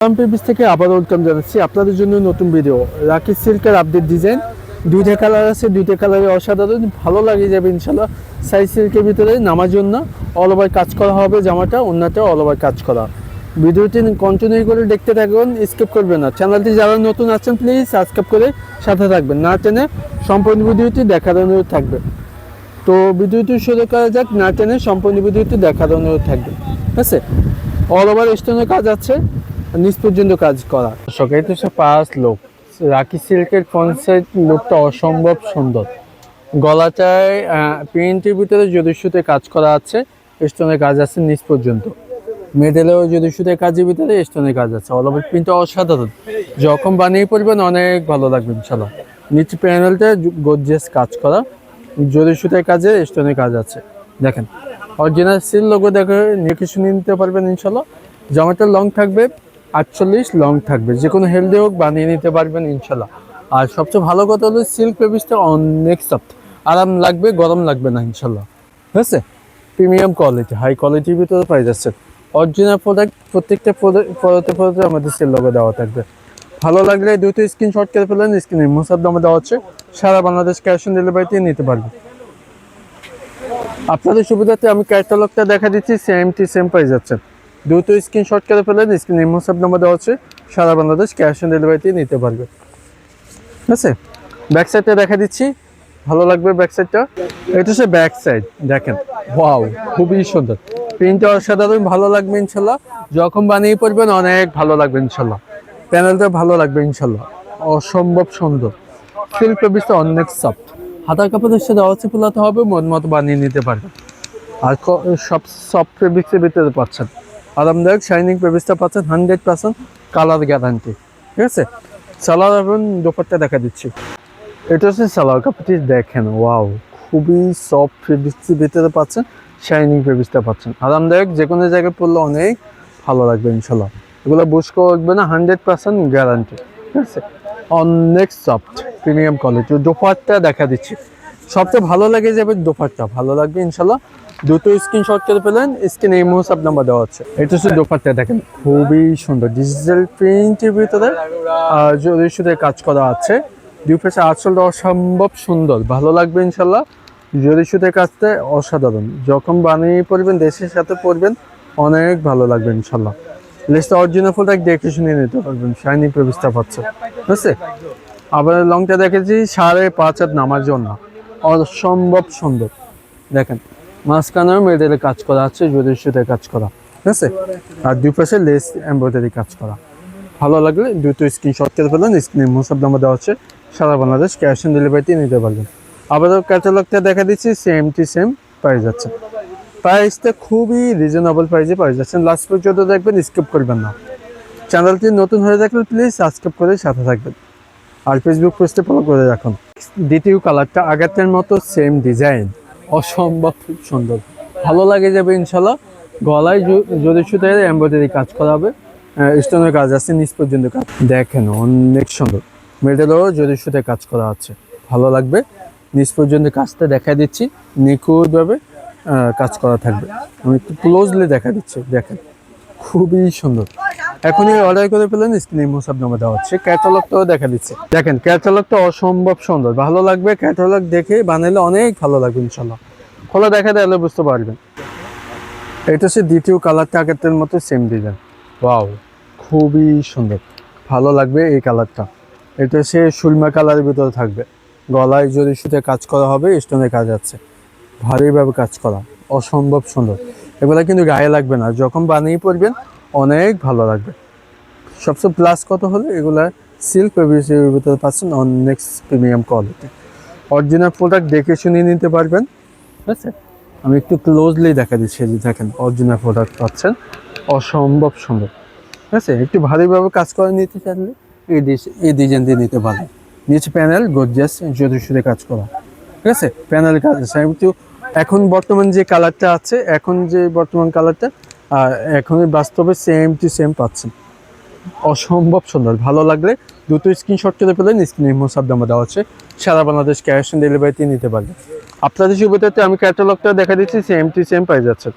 পেপিস থেকে আবার ওয়েলকাম জানাচ্ছি আপনাদের জন্য নতুন ভিডিও রাকি সিল্কের আপডেট ডিজাইন দুইটা কালার আছে, দুইটা কালারে অসাধারণ। ভালো লাগে যাবে ইনশাল্লাহ। সাইজ সিল্কের ভিতরে নামার জন্য অল ওভার কাজ করা হবে জামাটা অন্যটা অল ওভার কাজ করা। ভিডিওটি কন্টিনিউ করে দেখতে থাকবেন স্কিপ করবেন না। চ্যানেলটি যারা নতুন আছেন প্লিজ সাবস্ক্রাইব করে সাথে থাকবেন। না টেনে সম্পূর্ণ ভিডিওটি দেখার অনুরোধ থাকবে। তো ভিডিওটি শুরু করা যাক, না টেনে সম্পূর্ণ ভিডিওটি দেখার অনুরোধ থাকবে। ঠিক আছে? অল ওভার স্টোনের কাজ আছে। নিচ পর্যন্ত কাজ করা। সকালে তো পাঁচ লোক। রাকি সিল্কের কনসেপ্ট লুকটা অসম্ভব সুন্দর। গলাটায় প্রিন্টের ভিতরে যদি সুতে কাজ করা আছে স্টোনের কাজ আছে নিচ পর্যন্ত। মেডেলেও যদি সুতে কাজের ভিতরে স্টোনের কাজ আছে। অল ওভার প্রিন্টটা অসাধারণ। যখন বানিয়ে পড়বেন, অনেক ভালো লাগবে ইনশাল্লাহ নিচ প্যানেলটা গর্জিয়াস কাজ করা। যদি সুতের কাজে স্টোনের কাজ আছে। দেখেন অরিজিনাল সিল লোগো দেখে নিয়ে শুনে নিতে পারবেন ইনশাল্লাহ জামাটা লং থাকবে। আটচল্লিশ লং থাকবে। যে কোনো হেলদি হোক, বানিয়ে নিতে পারবেন, ইনশাল্লাহ। আর সবচেয়ে ভালো কথা হলো সিল্ক পেপিসটা অনেক সফট আরাম লাগবে, গরম লাগবে না, ইনশাল্লাহ। ঠিক আছে? প্রিমিয়াম কোয়ালিটি হাই কোয়ালিটির ভিতরে পাই যাচ্ছে। অরিজিনাল প্রোডাক্ট প্রত্যেকটা পরতে পরতে আমাদের সেল লোগো দেওয়া থাকবে। ভালো লাগলে দুটো স্ক্রিনশট করে ফেলেন স্ক্রিনে মুসাদ নামে দেওয়া হচ্ছে। সারা বাংলাদেশ ক্যাশ অন ডেলিভারিতে নিতে পারবে। আপনাদের সুবিধাতে আমি ক্যাটালগটা দেখা দিচ্ছি সেম টি সেম পাই যাচ্ছে। দ্রুত স্ক্রিনশট করে ফেলেন স্ক্রিনে হোয়াটসঅ্যাপ নাম্বার দেওয়া আছে। সারা বাংলাদেশ ক্যাশ অন ডেলিভারিতে নিতে পারবে। ঠিক আছে? ব্যাক সাইডটা দেখা দিচ্ছি। ভালো লাগবে ব্যাক সাইডটা এটা হচ্ছে ব্যাক সাইড দেখেন। ওয়াও খুবই সুন্দর। প্রিন্টটা অসাধারণ, ভালো লাগবে ইনশাল্লাহ। যখন বানিয়ে পড়বেন অনেক ভালো লাগবে ইনশাল্লাহ। প্যানেলটা ভালো লাগবে ইনশাল্লাহ। অসম্ভব সুন্দর। সিল্ক পেপিসটা অনেক সফট হাতার কাপড়ের সাথে অচি ফুলাতে হবে, মন মতো বানিয়ে নিতে পারবেন। আর সব সফট ফেব্রিক্সের ভিতরে পাচ্ছেন। আরামদায়ক শাইনিং ফেব্রিক্সটা পাচ্ছেন হান্ড্রেড পার্সেন্ট কালার গ্যারান্টি ঠিক আছে? সালোয়ার এবং দোপারটা দেখা দিচ্ছি। এটা হচ্ছে সালোয়ার কাপড়টি দেখেন ওয়াও খুবই সফট ফেব্রিক্সের ভিতরে পাচ্ছেন শাইনিং ফেব্রিক্সটা পাচ্ছেন। আরামদায়ক যে কোনো জায়গায় পড়লে অনেক ভালো লাগবে, ইনশাল্লাহ। এগুলো বুঝ করবে না হান্ড্রেড পার্সেন্ট গ্যারান্টি ঠিক আছে? অনেক সফট প্রিমিয়াম কোয়ালিটি দোপারটা দেখা দিচ্ছি। সবচেয়ে ভালো লাগে যাবে দোপারটা ভালো লাগবে ইনশাল্লাহ। দুটো স্ক্রিনশট করে পেলেন স্ক্রিনে এই আপনার নাম্বার দেওয়া হচ্ছে এটা হচ্ছে দোপারটা দেখেন, খুবই সুন্দর। ডিজিটাল প্রিন্টের ভিতরে জরি সুতে কাজ করা আছে, দুই পাশে আঁচলটা অসম্ভব সুন্দর, ভালো লাগবে ইনশাল্লাহ। জরি সুতে কাজটা, অসাধারণ। যখন বানিয়ে পড়বেন দেশের সাথে পড়বেন অনেক ভালো লাগবে ইনশাল্লাহ। লিস্টটা অরিজিনাল ফুলটা দেখে শুনে নিতে পারবেন শাইনি প্রবেশটা পাচ্ছে ঠিক আছে? আবার লংটা দেখেছি, সাড়ে পাঁচ হাত নামার জন্য। অসম্ভব সুন্দর। দেখেন, মাঝখানেও মেডেলে কাজ করা আছে জরির সুতে কাজ করা। ঠিক আছে? আর দুই পাশে লেস এমব্রয়ডারি কাজ করা। ভালো লাগলে দুটো স্ক্রিনশট করে ফেলেন স্ক্রিনে মুসাব নাম্বার দেওয়া হচ্ছে সারা বাংলাদেশ ক্যাশ অন ডেলিভারিতে নিতে পারবেন। আবারও ক্যাটালগটা দেখা দিচ্ছি সেম টি সেম পাই যাচ্ছে। প্রাইসটা খুবই রিজনেবল প্রাইসে পাই যাচ্ছেন লাস্ট পর্যন্ত দেখবেন স্কিপ করবেন না। চ্যানেলটি নতুন হয়ে থাকলে প্লিজ সাবস্ক্রাইব করে সাথে থাকবেন। আর ফেসবুক পেজটা ফলো করে রাখুন। দ্বিতীয় কালারটা আগেরটার মতো সেম ডিজাইন অসম্ভব খুব সুন্দর। ভালো লাগে যাবে ইনশাল্লাহ। গলায় যদি শুধু এমব্রয়ডারি কাজ করা হবে। স্টোনের কাজ আছে, নিচ পর্যন্ত কাজ। দেখেন, অনেক সুন্দর। মেডেলও যদি সুতে কাজ করা আছে, ভালো লাগবে। নিচ পর্যন্ত কাজটা দেখা দিচ্ছি। নিখুঁতভাবে কাজ করা থাকবে। আমি একটু ক্লোজলি দেখা দিচ্ছি। দেখেন, খুবই সুন্দর। এখনই অর্ডার করে পেলেন স্ক্রিনে মোসাব দেওয়া হচ্ছে। ক্যাটালগটাও দেখা দিচ্ছে। দেখেন ক্যাটালগটা অসম্ভব সুন্দর। ভালো লাগবে ক্যাটালগ দেখে বানালে অনেক ভালো লাগবে ইনশাল্লাহ খোলা দেখা দিলে বুঝতে পারবেন। এটা হচ্ছে দ্বিতীয় কালারটা আগের মতো সেম ডিজাইন ওয়াও খুবই সুন্দর। ভালো লাগবে এই কালারটা এটা হচ্ছে সুলমা কালারের ভিতরে থাকবে। গলায় যদি সুতে কাজ করা হবে স্টোনের কাজ আছে। ভারীভাবে কাজ করা। অসম্ভব সুন্দর। এগুলা কিন্তু গায়ে লাগবে না। যখন বানিয়ে পড়বেন অনেক ভালো লাগবে। সবচেয়ে প্লাস কত হলো? এগুলা সিল্ক ফেব্রিক্সের ভিতরে পাচ্ছেন অনেক প্রিমিয়াম কোয়ালিটি অরিজিনাল প্রোডাক্ট দেখে শুনে নিতে পারবেন। ঠিক আছে? আমি একটু ক্লোজলি দেখা দিচ্ছি যে দেখেন অরিজিনাল প্রোডাক্ট পাচ্ছেন। অসম্ভব সুন্দর। ঠিক আছে? একটু ভারীভাবে কাজ করে নিতে চাইলে এই ডিস- এই ডিজাইন দিয়ে নিতে পারেন। নিচে প্যানেল গর্জিয়াস যদি সুরে কাজ করা। ঠিক আছে? প্যানেল কাজ কিন্তু এখন বর্তমান যে কালারটা আছে, এখন যে বর্তমান কালারটা এখন বাস্তবে সেম টু সেম পাচ্ছেন। অসম্ভব সুন্দর, ভালো লাগলে দুটো স্ক্রিনশট করে পেলেন স্ক্রিনে মোসাব দামা দেওয়া আছে। সারা বাংলাদেশ ক্যাশ অন ডেলিভারিতে নিতে পারবেন। আপনাদের সুবিধাতে আমি ক্যাটালগটা দেখা দিচ্ছি সেম টু সেম পাই যাচ্ছে।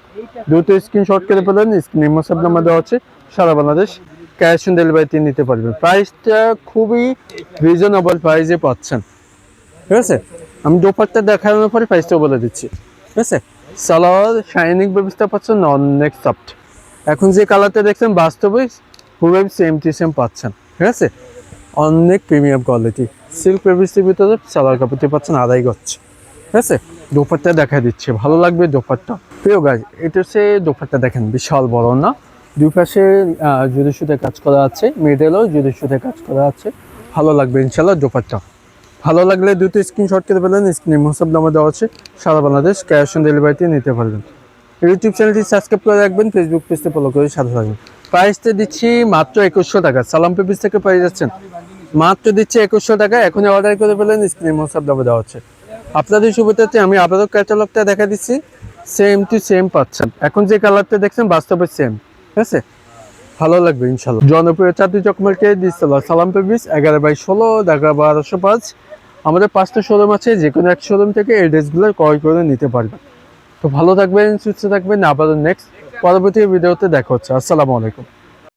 দুটো স্ক্রিনশট করে পেলেন স্ক্রিনে মোসাব নাম্বার দেওয়া আছে। সারা বাংলাদেশ ক্যাশ অন ডেলিভারিতে নিতে পারবেন। প্রাইসটা খুবই রিজনেবল প্রাইসে পাচ্ছেন। ঠিক আছে? আমি দোপারটা দেখানোর পরে প্রাইসটা বলে দিচ্ছি। ঠিক আছে? সালোয়ার শাইনিং ব্যবস্থা পাচ্ছেন, অনেক সফট এখন যে কালারটা দেখছেন, বাস্তবে পুরো সেম টু সেম পাচ্ছেন, ঠিক আছে? অনেক প্রিমিয়াম কোয়ালিটি সিল্ক ফেব্রিক্সের ভিতরে সালোয়ার কাপড়টি পাচ্ছেন আড়াই গছ ঠিক আছে? দোপারটা দেখা দিচ্ছে, ভালো লাগবে দোপারটা প্রিয় গাছ এটা হচ্ছে দোপারটা দেখেন, বিশাল বড় না? দুই পাশে জুদি সুতে কাজ করা আছে মিডেলও জুদি সুতে কাজ করা আছে। ভালো লাগবে ইনশাল্লাহ দোপারটা ভালো লাগলে দুটো স্ক্রিনশট করে ফেলেন স্ক্রিনে মোসাব নামে দেওয়া আছে। সারা বাংলাদেশ ক্যাশ অন ডেলিভারিতে নিতে পারবেন। ইউটিউব চ্যানেলটি সাবস্ক্রাইব করে রাখবেন ফেসবুক পেজটি ফলো করে সাথে থাকবেন। প্রাইসটা দিচ্ছি মাত্র একুশশো টাকা। সালাম পেপিস থেকে পেয়ে যাচ্ছেন। মাত্র দিচ্ছি একুশশো টাকা। এখনই অর্ডার করে ফেলেন স্ক্রিনে মোসাব নামে দেওয়া আছে। আপনাদের সুবিধাতে আমি আপনাদের ক্যাটালগটা দেখা দিচ্ছি। সেম টু সেম পাচ্ছেন। এখন যে কালারটা দেখছেন, বাস্তবে সেম ঠিক আছে? ভালো লাগবে, ইনশাল্লাহ। জনপ্রিয় চাঁদি চকমালকে দিচ্ছিল সালাম পেবিস এগারো বাই ষোলো, ঢাকা বারোশো পাঁচ। আমাদের পাঁচটা শোরুম আছে, যে কোনো এক শোরুম থেকে এই ড্রেসগুলো ক্রয় করে নিতে পারবেন। তো ভালো থাকবেন, সুস্থ থাকবেন আবার নেক্সট পরবর্তী ভিডিওতে দেখা হচ্ছে। আসসালামু আলাইকুম।